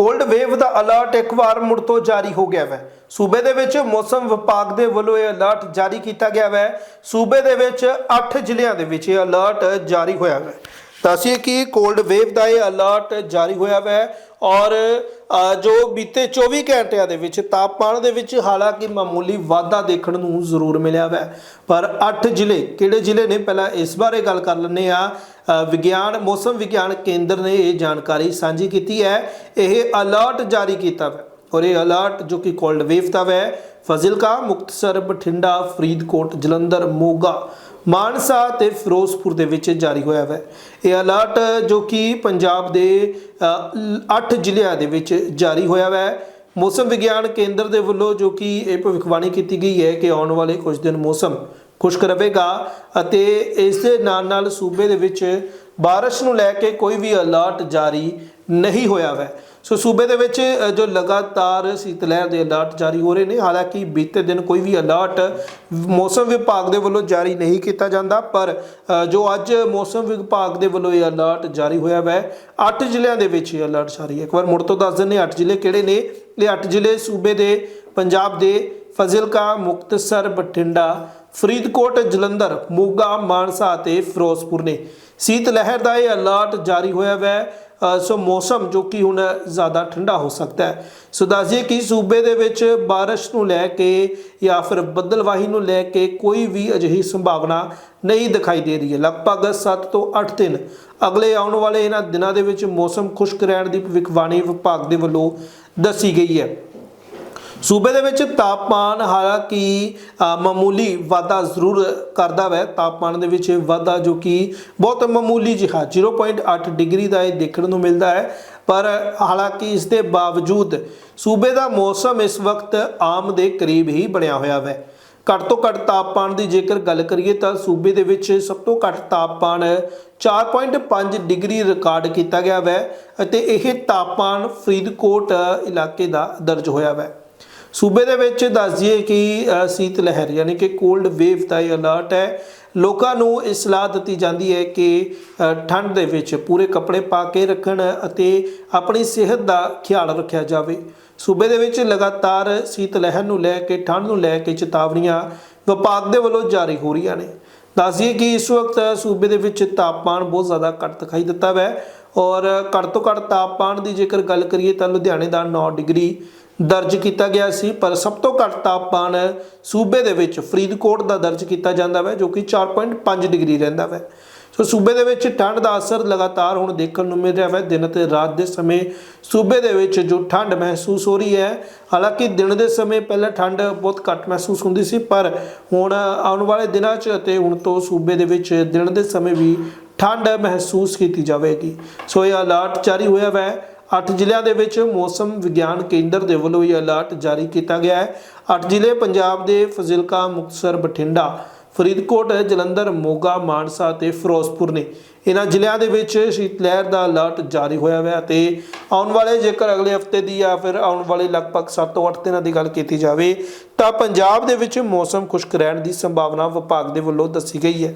Cold wave ਦਾ alert ਇੱਕ ਵਾਰ ਮੁੜ ਤੋਂ ਜਾਰੀ ਹੋ ਗਿਆ ਹੈ ਸੂਬੇ ਦੇ ਵਿੱਚ ਮੌਸਮ ਵਿਭਾਗ ਦੇ ਵੱਲੋਂ ਇਹ ਅਲਰਟ ਜਾਰੀ ਕੀਤਾ ਗਿਆ ਹੈ ਸੂਬੇ ਦੇ ਵਿੱਚ 8 ਜ਼ਿਲ੍ਹਿਆਂ ਦੇ ਵਿੱਚ ਇਹ ਅਲਰਟ ਜਾਰੀ ਹੋਇਆ ਹੈ ਦੱਸੀਏ ਕਿ ਕੋਲਡ ਵੇਵ ਦਾ ਇਹ ਅਲਰਟ ਜਾਰੀ ਹੋਇਆ ਹੈ ਔਰ ਜੋ ਬੀਤੇ 24 ਘੰਟਿਆਂ ਦੇ ਵਿੱਚ ਤਾਪਮਾਨ ਦੇ ਵਿੱਚ ਹਾਲਾਂਕਿ ਮਾਮੂਲੀ ਵਾਧਾ ਦੇਖਣ ਨੂੰ ਜ਼ਰੂਰ ਮਿਲਿਆ ਹੈ ਪਰ 8 ਜ਼ਿਲ੍ਹੇ ਕਿਹੜੇ ਜ਼ਿਲ੍ਹੇ ਨੇ? ਪਹਿਲਾਂ ਇਸ ਬਾਰੇ ਗੱਲ ਕਰ ਲੈਂਦੇ ਆ ਵਿਗਿਆਨ, ਮੌਸਮ ਵਿਗਿਆਨ ਕੇਂਦਰ ਨੇ ਇਹ ਜਾਣਕਾਰੀ ਸਾਂਝੀ ਕੀਤੀ ਹੈ। ਇਹ ਅਲਰਟ ਜਾਰੀ ਕੀਤਾ ਹੈ ਔਰ ਇਹ ਅਲਰਟ ਜੋ ਕਿ ਕੋਲਡ ਵੇਵ ਦਾ ਹੈ ਫਜ਼ਿਲਕਾ, ਮੁਕਤਸਰ, ਬਠਿੰਡਾ, ਫਰੀਦਕੋਟ, ਜਲੰਧਰ, ਮੋਗਾ ਮਾਨਸਾ ਤੇ ਫਿਰੋਜ਼ਪੁਰ ਦੇ ਵਿੱਚ ਜਾਰੀ ਹੋਇਆ ਹੈ ਇਹ ਅਲਰਟ ਜੋ ਕਿ ਪੰਜਾਬ ਦੇ 8 ਜ਼ਿਲ੍ਹਿਆਂ ਦੇ ਵਿੱਚ ਜਾਰੀ ਹੋਇਆ ਹੈ ਮੌਸਮ ਵਿਗਿਆਨ ਕੇਂਦਰ ਦੇ ਵੱਲੋਂ ਜੋ ਕਿ ਇਹ ਭਵਿੱਖਬਾਣੀ ਕੀਤੀ ਗਈ ਹੈ ਕਿ ਆਉਣ ਵਾਲੇ ਕੁਝ ਦਿਨ ਮੌਸਮ ਖੁਸ਼ਕ ਰਹੇਗਾ ਅਤੇ ਇਸ ਦੇ ਨਾਲ ਨਾਲ ਸੂਬੇ ਦੇ ਵਿੱਚ ਬਾਰਿਸ਼ ਨੂੰ ਲੈ ਕੇ ਕੋਈ ਵੀ ਅਲਰਟ ਜਾਰੀ ਨਹੀਂ ਹੋਇਆ ਹੈ ਸੋ ਸੂਬੇ ਦੇ ਵਿੱਚ ਜੋ ਲਗਾਤਾਰ ਸੀਤ ਲਹਿਰ ਦੇ ਅਲਰਟ ਜਾਰੀ ਹੋ ਰਹੇ ਨੇ, ਹਾਲਾਂਕਿ ਬੀਤੇ ਦਿਨ ਕੋਈ ਵੀ ਅਲਰਟ ਮੌਸਮ ਵਿਭਾਗ ਦੇ ਵੱਲੋਂ ਜਾਰੀ ਨਹੀਂ ਕੀਤਾ ਜਾਂਦਾ, ਪਰ ਜੋ ਅੱਜ ਮੌਸਮ ਵਿਭਾਗ ਦੇ ਵੱਲੋਂ ਇਹ ਅਲਰਟ ਜਾਰੀ ਹੋਇਆ ਹੈ 8 ਜ਼ਿਲ੍ਹਿਆਂ ਦੇ ਵਿੱਚ ਇਹ ਅਲਰਟ ਜਾਰੀ ਹੈ। ਇੱਕ ਵਾਰ ਮੁੜ ਤੋਂ ਦੱਸ ਦਿੰਦੇ 8 ਜ਼ਿਲ੍ਹੇ ਕਿਹੜੇ ਨੇ? ਇਹ 8 ਜ਼ਿਲ੍ਹੇ ਸੂਬੇ ਦੇ ਪੰਜਾਬ ਦੇ ਫਜ਼ਿਲਕਾ, ਮੁਕਤਸਰ, ਬਠਿੰਡਾ, ਫਰੀਦਕੋਟ, ਜਲੰਧਰ, ਮੋਗਾ, ਮਾਨਸਾ ਅਤੇ ਫਿਰੋਜ਼ਪੁਰ ਨੇ। ਸੀਤ ਲਹਿਰ ਦਾ ਇਹ ਅਲਰਟ ਜਾਰੀ ਹੋਇਆ ਹੈ ਸੋ ਮੌਸਮ ਜੋ ਕਿ ਹੁਣ ਜ਼ਿਆਦਾ ਠੰਡਾ ਹੋ ਸਕਦਾ ਹੈ। ਸੋ ਦੱਸਿਏ ਕਿ ਸੂਬੇ ਦੇ ਵਿੱਚ ਬਾਰਿਸ਼ ਨੂੰ ਲੈ ਕੇ ਜਾਂ ਫਿਰ ਬੱਦਲਵਾਹੀ ਨੂੰ ਲੈ ਕੇ ਕੋਈ ਵੀ ਅਜਿਹੀ ਸੰਭਾਵਨਾ ਨਹੀਂ ਦਿਖਾਈ ਦੇ ਰਹੀ ਹੈ। ਲਗਭਗ 7 ਤੋਂ 8 ਦਿਨ ਅਗਲੇ ਆਉਣ ਵਾਲੇ ਇਹਨਾਂ ਦਿਨਾਂ ਦੇ ਵਿੱਚ ਮੌਸਮ ਖੁਸ਼ਕ ਰਹਿਣ ਦੀ ਭਵਿੱਖਬਾਣੀ ਵਿਭਾਗ ਦੇ ਵੱਲੋਂ ਦੱਸੀ ਗਈ ਹੈ। ਸੂਬੇ ਦੇ ਵਿੱਚ ਤਾਪਮਾਨ ਹਾਲਾਂਕਿ ਮਾਮੂਲੀ ਵਾਧਾ ਜ਼ਰੂਰ ਕਰਦਾ ਵੈ। ਤਾਪਮਾਨ ਦੇ ਵਿੱਚ ਵਾਧਾ ਜੋ ਕਿ ਬਹੁਤ ਮਾਮੂਲੀ ਜਿਹਾ 0.8 ਡਿਗਰੀ ਦਾ ਇਹ ਦੇਖਣ ਨੂੰ ਮਿਲਦਾ ਹੈ। ਪਰ ਹਾਲਾਂਕਿ ਇਸ ਦੇ ਬਾਵਜੂਦ ਸੂਬੇ ਦਾ ਮੌਸਮ ਇਸ ਵਕਤ ਆਮ ਦੇ ਕਰੀਬ ਹੀ ਬਣਿਆ ਹੋਇਆ ਹੈ ਘੱਟ ਤੋਂ ਘੱਟ ਤਾਪਮਾਨ ਦੀ ਜੇਕਰ ਗੱਲ ਕਰੀਏ ਤਾਂ ਸੂਬੇ ਦੇ ਵਿੱਚ ਸਭ ਤੋਂ ਘੱਟ ਤਾਪਮਾਨ 4.5 ਡਿਗਰੀ ਰਿਕਾਰਡ ਕੀਤਾ ਗਿਆ ਹੈ ਅਤੇ ਇਹ ਤਾਪਮਾਨ ਫਰੀਦਕੋਟ ਇਲਾਕੇ ਦਾ ਦਰਜ ਹੋਇਆ ਹੈ ਸੂਬੇ ਦੇ ਵਿੱਚ ਦੱਸ ਦਈਏ ਕਿ ਸੀਤ ਲਹਿਰ ਯਾਨੀ ਕਿ ਕੋਲਡ ਵੇਵ ਦਾ ਇਹ ਅਲਰਟ ਹੈ। ਲੋਕਾਂ ਨੂੰ ਇਹ ਸਲਾਹ ਦਿੱਤੀ ਜਾਂਦੀ ਹੈ ਕਿ ਠੰਡ ਦੇ ਵਿੱਚ ਪੂਰੇ ਕੱਪੜੇ ਪਾ ਕੇ ਰੱਖਣ ਅਤੇ ਆਪਣੀ ਸਿਹਤ ਦਾ ਖਿਆਲ ਰੱਖਿਆ ਜਾਵੇ। ਸੂਬੇ ਦੇ ਵਿੱਚ ਲਗਾਤਾਰ ਸੀਤ ਲਹਿਰ ਨੂੰ ਲੈ ਕੇ, ਠੰਡ ਨੂੰ ਲੈ ਕੇ ਚੇਤਾਵਨੀਆਂ ਵਿਭਾਗ ਦੇ ਵੱਲੋਂ ਜਾਰੀ ਹੋ ਰਹੀਆਂ ਨੇ। ਦੱਸੀਏ ਕਿ ਇਸ ਵਕਤ ਸੂਬੇ ਦੇ ਵਿੱਚ ਤਾਪਮਾਨ ਬਹੁਤ ਜ਼ਿਆਦਾ ਘੱਟ ਦਿਖਾਈ ਦਿੱਤਾ ਹੈ ਔਰ ਘੱਟ ਤੋਂ ਘੱਟ ਤਾਪਮਾਨ ਦੀ ਜੇਕਰ ਗੱਲ ਕਰੀਏ ਤਾਂ ਲੁਧਿਆਣੇ ਦਾ 9 ਡਿਗਰੀ ਦਰਜ ਕੀਤਾ ਗਿਆ ਸੀ, ਪਰ ਸਭ ਤੋਂ ਘੱਟ ਤਾਪਮਾਨ ਸੂਬੇ ਦੇ ਵਿੱਚ ਫਰੀਦਕੋਟ ਦਾ ਦਰਜ ਕੀਤਾ ਜਾਂਦਾ ਹੈ ਜੋ ਕਿ 4.5 ਡਿਗਰੀ ਰਹਿੰਦਾ ਹੈ ਸੋ ਸੂਬੇ ਦੇ ਵਿੱਚ ਠੰਡ ਦਾ ਅਸਰ ਲਗਾਤਾਰ ਹੁਣ ਦੇਖਣ ਨੂੰ ਮਿਲ ਰਿਹਾ ਹੈ ਦਿਨ ਤੇ ਰਾਤ ਦੇ ਸਮੇਂ ਸੂਬੇ ਦੇ ਵਿੱਚ ਜੋ ਠੰਡ ਮਹਿਸੂਸ ਹੋ ਰਹੀ ਹੈ, ਹਾਲਾਂਕਿ ਦਿਨ ਦੇ ਸਮੇਂ ਪਹਿਲਾਂ ਠੰਡ ਬਹੁਤ ਘੱਟ ਮਹਿਸੂਸ ਹੁੰਦੀ ਸੀ, ਪਰ ਹੁਣ ਆਉਣ ਵਾਲੇ ਦਿਨਾਂ 'ਚ ਅਤੇ ਹੁਣ ਤੋਂ ਸੂਬੇ ਦੇ ਵਿੱਚ ਦਿਨ ਦੇ ਸਮੇਂ ਵੀ ਠੰਡ ਮਹਿਸੂਸ ਕੀਤੀ ਜਾਵੇਗੀ। ਸੋ ਇਹ ਅਲਰਟ ਜਾਰੀ ਹੋਇਆ ਹੈ 8 ਜ਼ਿਲ੍ਹਿਆਂ ਦੇ ਵਿੱਚ ਮੌਸਮ ਵਿਗਿਆਨ ਕੇਂਦਰ ਦੇ ਵੱਲੋਂ ਇਹ ਅਲਰਟ ਜਾਰੀ ਕੀਤਾ ਗਿਆ ਹੈ। 8 ਜ਼ਿਲ੍ਹੇ ਪੰਜਾਬ ਦੇ ਫਜ਼ਿਲਕਾ, ਮੁਕਤਸਰ, ਬਠਿੰਡਾ, ਫਰੀਦਕੋਟ, ਜਲੰਧਰ, ਮੋਗਾ, ਮਾਨਸਾ ਤੇ ਫਿਰੋਜ਼ਪੁਰ ਨੇ। ਇਹਨਾਂ ਜ਼ਿਲ੍ਹਿਆਂ ਦੇ ਵਿੱਚ ਸ਼ੀਤ ਲਹਿਰ ਦਾ ਅਲਰਟ ਜਾਰੀ ਹੋਇਆ ਹੋਇਆ ਤੇ ਆਉਣ ਵਾਲੇ ਜੇਕਰ ਅਗਲੇ ਹਫ਼ਤੇ ਦੀ ਜਾਂ ਫਿਰ ਆਉਣ ਵਾਲੇ ਲਗਭਗ 7 ਤੋਂ 8 ਦਿਨਾਂ ਦੀ ਗੱਲ ਕੀਤੀ ਜਾਵੇ ਤਾਂ ਪੰਜਾਬ ਦੇ ਵਿੱਚ ਮੌਸਮ ਖੁਸ਼ਕ ਰਹਿਣ ਦੀ ਸੰਭਾਵਨਾ ਵਿਭਾਗ ਦੇ ਵੱਲੋਂ ਦੱਸੀ ਗਈ ਹੈ।